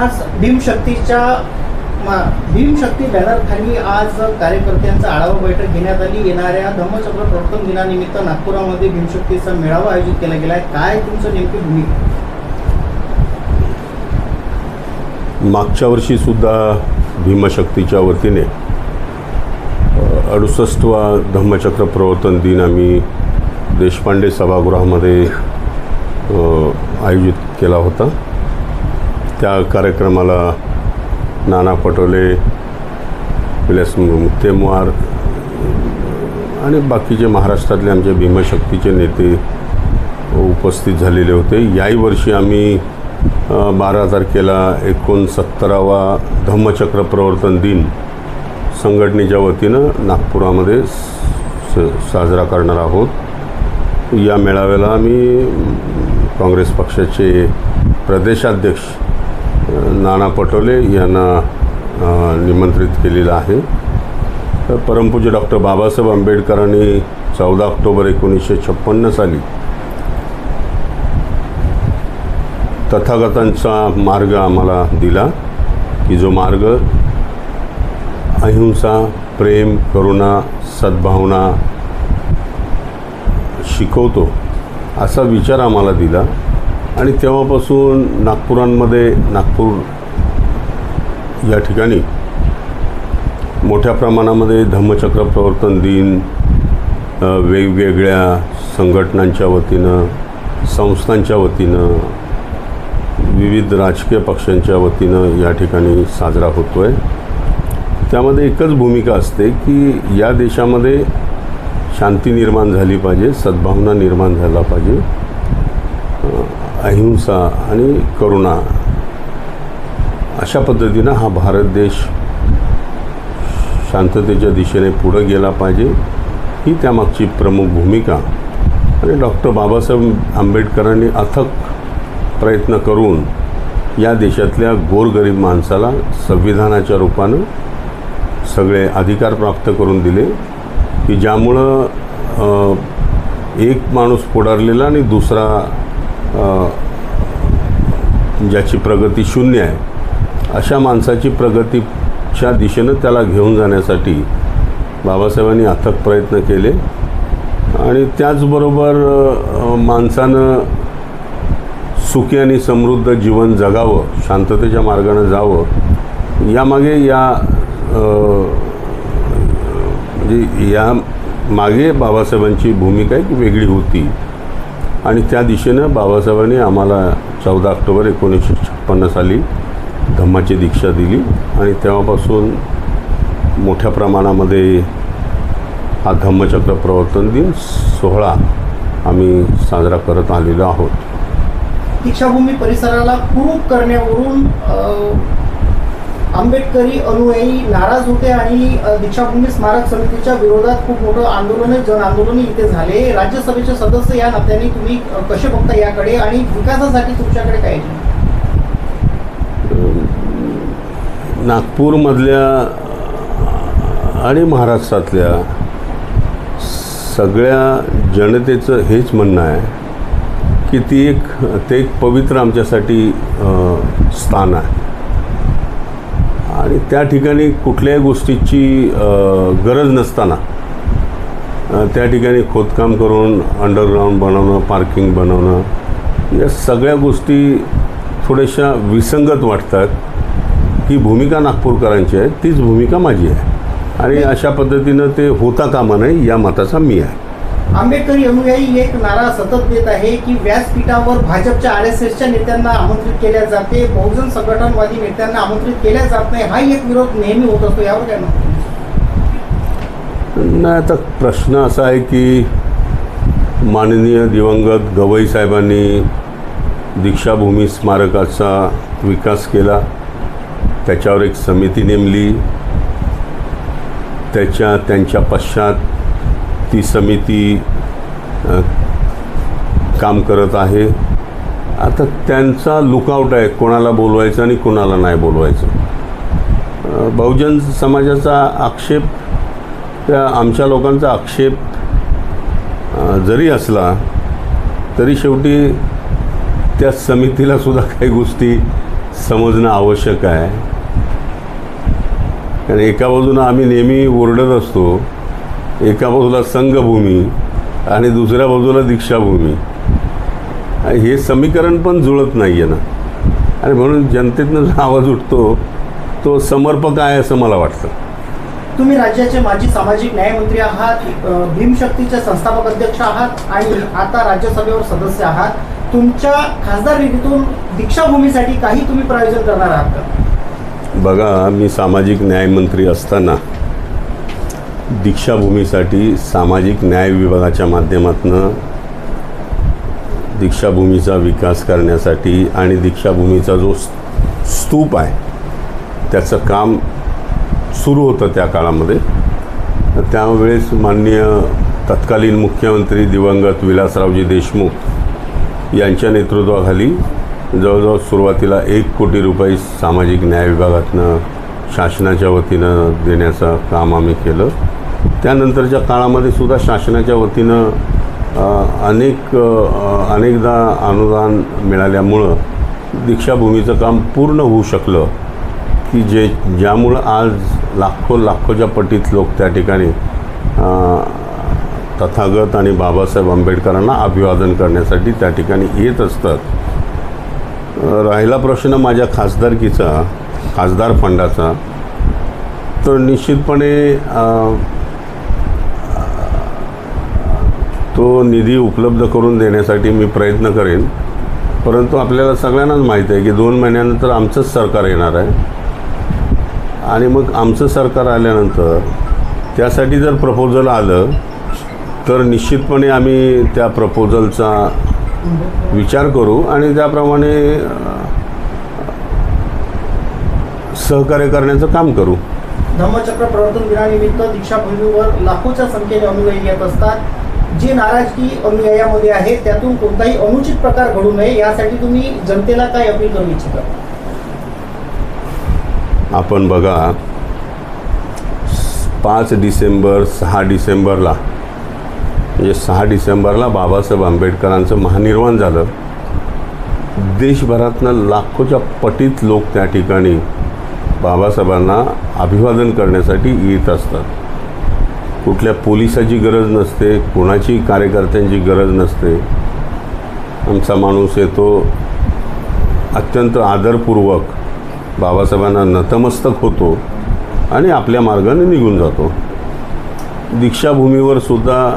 आज भीमशक्तीच्या मा- भीमशक्ती बॅनरखाली आज कार्यकर्त्यांचा आढावा बैठक घेण्यात आली. येणाऱ्या धम्मचक्र प्रवर्तन दिनानिमित्त नागपुरामध्ये भीमशक्तीचा मेळावा आयोजित केला गेला आहे. काय तुमचं नेमकी भूमिका? मागच्या वर्षीसुद्धा भीमशक्तीच्या वतीने अडुसष्टवा धम्मचक्र प्रवर्तन दिन आम्ही देशपांडे सभागृहामध्ये आयोजित केला होता. त्या कार्यक्रमाला नाना पटोले विलास मुक्तेमार आणि बाकीचे महाराष्ट्रातले आमचे भीमशक्तीचे नेते उपस्थित झालेले होते. याही वर्षी आम्ही बारा तारखेला एकोणसत्तरावा धम्मचक्र प्रवर्तन दिन संघटनेच्या वतीनं नागपुरामध्ये स साजरा करणार आहोत. या मेळाव्याला आम्ही काँग्रेस पक्षाचे प्रदेशाध्यक्ष नाना पटोले यांना निमंत्रित केलेलं आहे. तर परमपूज्य डॉक्टर बाबासाहेब आंबेडकरांनी चौदा ऑक्टोबर एकोणीसशे छप्पन्न साली तथागतांचा मार्ग आम्हाला दिला की जो मार्ग अहिंसा प्रेम करुणा सद्भावना शिकवतो असा विचार आम्हाला दिला. आणि तेव्हापासून नागपुरांमध्ये नागपूर या ठिकाणी मोठ्या प्रमाणामध्ये धम्मचक्र प्रवर्तन दिन वेगवेगळ्या संघटनांच्या वतीनं संस्थांच्या वतीनं विविध राजकीय पक्षांच्या वतीनं या ठिकाणी साजरा होतो आहे त्यामध्ये एकच भूमिका असते की या देशामध्ये शांती निर्माण झाली पाहिजे सद्भावना निर्माण झाला पाहिजे. अहिंसा आणि करुणा अशा पद्धतीनं हा भारत देश शांततेच्या दिशेने पुढं गेला पाहिजे ही त्यामागची प्रमुख भूमिका. आणि डॉक्टर बाबासाहेब आंबेडकरांनी अथक प्रयत्न करून या देशातल्या गोरगरीब माणसाला संविधानाच्या रूपानं सगळे अधिकार प्राप्त करून दिले की ज्यामुळं एक माणूस पुढारलेला आणि दुसरा ज्याची प्रगती शून्य आहे अशा माणसाची प्रगतीच्या दिशेनं त्याला घेऊन जाण्यासाठी बाबासाहेबांनी अथक प्रयत्न केले. आणि त्याचबरोबर माणसानं सुखी आणि समृद्ध जीवन जगावं शांततेच्या मार्गानं जावं यामागे या म्हणजे या मागे बाबासाहेबांची भूमिका एक वेगळी होती. आणि त्या दिशेनं बाबासाहेबांनी आम्हाला चौदा ऑक्टोबर एकोणीसशे छप्पन्न साली धम्माची दीक्षा दिली. आणि तेव्हापासून मोठ्या प्रमाणामध्ये हा धम्मचक्र प्रवर्तन दिन सोहळा आम्ही साजरा करत आलेलो आहोत. दीक्षाभूमी परिसराला कुरूप करण्यावरून आंबेडकरी अनुयायी नाराज होते आणि दीक्षाभूमी स्मारक समितीच्या विरोधात खूप मोठं आंदोलन जन आंदोलनही इथे झाले. राज्यसभेचे सदस्य या नात्याने तुम्ही कसे बघता याकडे आणि विकासासाठी तुमच्याकडे काय नागपूरमधल्या आणि महाराष्ट्रातल्या सगळ्या जनतेचं हेच म्हणणं आहे की ती एक ते एक पवित्र आमच्यासाठी स्थान आहे. आणि त्या ठिकाणी कुठल्याही गोष्टीची गरज नसताना त्या ठिकाणी खोदकाम करून अंडरग्राऊंड बनवणं पार्किंग बनवणं या सगळ्या गोष्टी थोड्याशा विसंगत वाटतात ही भूमिका नागपूरकरांची आहे तीच भूमिका माझी आहे. आणि अशा पद्धतीनं ते होता कामा नये या मताचा मी आहे. आंबेडकरी अनुयायी एक नारा सतत देत आहे की व्यासपीठावर भाजपच्या आर एस एसच्या नेत्यांना आमंत्रित केल्या जाते. बहुजन संघटनवादी नेत्यांना आमंत्रित केल्या जात नाही. हाही एक विरोध नेहमी होत असतो. यावर काय नाही आता प्रश्न असा आहे की माननीय दिवंगत गवई साहेबांनी दीक्षाभूमी स्मारकाचा विकास केला. त्याच्यावर एक समिती नेमली. त्याच्या त्यांच्या पश्चात ती समिती काम करत आहे. आता त्यांचा लुकआउट आहे कोणाला बोलवायचं आणि कोणाला नाही बोलवायचं. बहुजन समाजाचा आक्षेप त्या आमच्या लोकांचा आक्षेप जरी असला तरी शेवटी त्या समितीला सुद्धा काही गोष्टी समजणं आवश्यक आहे. कारण एका बाजूनं आम्ही नेहमी ओरडत असतो एका बाजूला संघभूमी आणि दुसऱ्या बाजूला दीक्षाभूमी. हे समीकरण पण जुळत नाही आहे ना. आणि म्हणून जनतेतनं जो आवाज उठतो तो समर्पक आहे असं मला वाटतं. तुम्ही राज्याचे माजी सामाजिक न्यायमंत्री आहात भीमशक्तीचे संस्थापक अध्यक्ष आहात आणि आता राज्यसभेवर सदस्य आहात. तुमच्या खासदार निधीतून दीक्षाभूमीसाठी काही तुम्ही प्रायोजन करणार आहात का? बघा मी सामाजिक न्यायमंत्री असताना दीक्षाभूमीसाठी सामाजिक न्याय विभागाच्या माध्यमातून दीक्षाभूमीचा विकास करण्यासाठी आणि दीक्षाभूमीचा जो स्तूप आहे त्याचं काम सुरू होतं त्या काळामध्ये. त्यावेळेस माननीय तत्कालीन मुख्यमंत्री दिवंगत विलासरावजी देशमुख यांच्या नेतृत्वाखाली जवळजवळ सुरुवातीला एक कोटी रुपये सामाजिक न्याय विभागातनं शासनाच्या वतीनं देण्याचं काम आम्ही केलं. त्यानंतरच्या काळामध्ये सुद्धा शासनाच्या वतीनं अनेक अनेकदा अनुदान मिळाल्यामुळं दीक्षाभूमीचं काम पूर्ण होऊ शकलं की जे ज्यामुळं आज लाखो लाखोच्या पटीत लोक त्या ठिकाणी तथागत आणि बाबासाहेब आंबेडकरांना अभिवादन करण्यासाठी त्या ठिकाणी येत असतात. राहिला प्रश्न माझ्या खासदारकीचा खासदार फंडाचा. तर निश्चितपणे तो निधी उपलब्ध करून देण्यासाठी मी प्रयत्न करेन. परंतु आपल्याला सगळ्यांनाच माहीत आहे की दोन महिन्यानंतर आमचंच सरकार येणार आहे. आणि मग आमचं सरकार आल्यानंतर त्यासाठी जर प्रपोजल आलं तर निश्चितपणे आम्ही त्या प्रपोजलचा विचार करू आणि त्याप्रमाणे सहकार्य करण्याचं काम करू. धम्मचक्र प्रवर्तन दिनानिमित्त दीक्षाभूमीवर लाखोच्या संख्येने अनुयायी येत असतात. जी नाराजगी अनुयायामध्ये आहे त्यातून कोणताही अनुचित प्रकार घडू नये यासाठी तुम्ही जनतेला काय अपील करू इच्छिता? आपण बघा पाच डिसेंबर सहा डिसेंबरला म्हणजे सहा डिसेंबरला बाबासाहेब आंबेडकरांचं महानिर्वाण झालं. देशभरातनं लाखोच्या पटीत लोक त्या ठिकाणी बाबासाहेबांना अभिवादन करण्यासाठी येत असतात. कुठल्या पोलिसाची गरज नसते कोणाची कार्यकर्त्यांची गरज नसते. आमचा माणूस येतो अत्यंत आदरपूर्वक बाबासाहेबांना नतमस्तक होतो आणि आपल्या मार्गाने निघून जातो. दीक्षाभूमीवर सुद्धा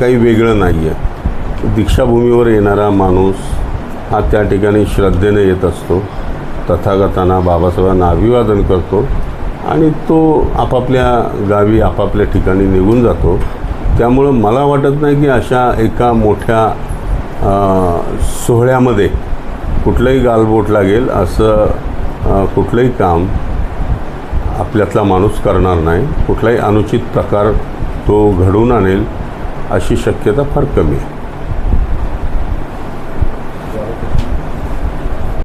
काही वेगळं नाही आहे दीक्षाभूमीवर येणारा माणूस हा त्या ठिकाणी श्रद्धेने येत असतो. तथागतांना बाबासाहेबांना अभिवादन करतो. आणि तो आपापल्या गावी आपापल्या ठिकाणी निघून जातो. त्यामुळं मला वाटत नाही की अशा एका मोठ्या सोहळ्यामध्ये कुठलंही गालबोट लागेल असं कुठलंही काम आपल्यातला माणूस करणार नाही. कुठलाही अनुचित प्रकार तो घडवून आणेल अशी शक्यता फार कमी आहे.